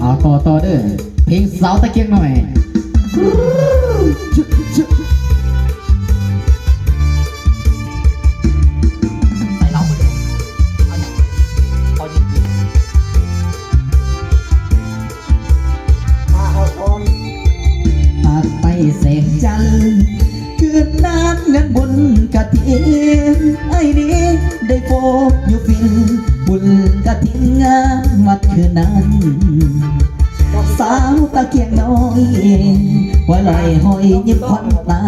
เอาต่อต่อเด้อเพลงสาวตะเกียงหน่อยใส่เราไปเลยเอาอย่างเอาจริงปากไปเสกจันทร์คืนนานเงินบุญกะทินไอ้นี้ได้โฟกอยู่ฟิน บุญกะทินงานวัดคืนนั้นสาวตะเกียงน้อยหัวไหลห้อยยิ้มควันตา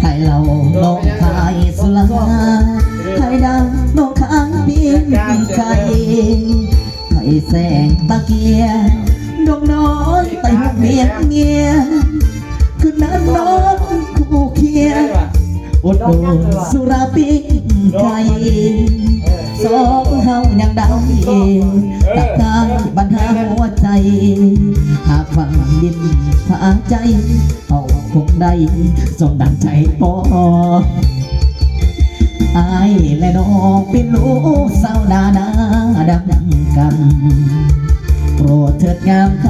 ให้เราลองขายสุลาให้ดังลองขายเพียงไก่ให้แสงตะเกียงดวงน้อยไต่หัวเมียเงียคืนนั้นน้องคู่เคียงอดโดนสุราปิ้ งไก่สองเฮายังได้ตักตางบันหาหัวใจ หากฟังดินผาใจเอาคงได้สมดังใจปออายและน้องเป็นลูกสาวนานาดังกันโปรดเถิดงามค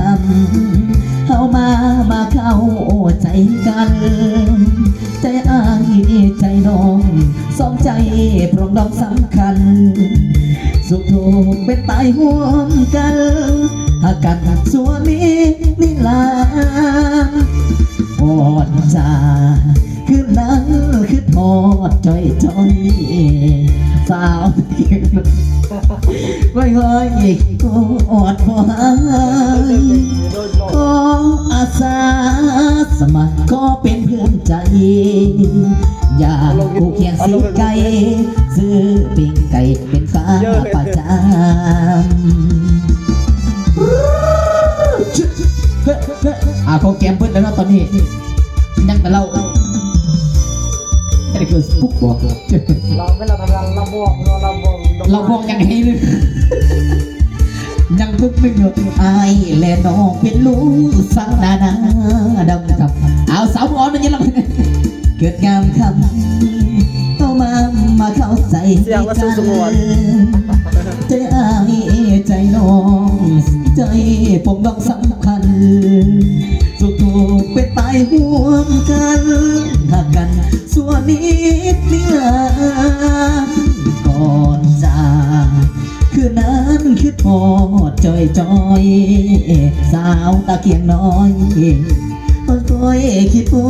ำเข้ามามาเข้าใจกัน ใจพร้อมดอกสำคัญ สุขทุกข์เป็นตายห่วมกันหากกันสัวนี้นิลาอ่อนจาคืนนั้นคือทอดจอยจอยสาวเพียงไว้ไว้กอดไว้ขออาสาสมัครก็เป็นเพื่อนใจ อยากกูเคียงสิไก่ซื้อปิ้งไก่เป็นฟ้าประจำอาเขาแกมเพิ่นแล้วนะตอนนี้ยังแต่เราแต่คือปุ๊กบอกเราไม่เราทำเราเราบวกเราเราบวกเราบอกยังไงเลยยังพึกไม่หยุดอายและน้องเป็นลูกสาวนานาดำ เกิดงามคำเข้ามามาเข้าใจเสียงว่าสู้สงวนใจอายใจน้องใจผมน้องสำคัญ สุขทุกข์เป็นตายห่วมกันหากกันส่วนนิดนิรันดร์ก่อนจากคืนนั้นคือทอดจอยจอยสาวตะเกียงน้อยค่อยๆคิดโอ้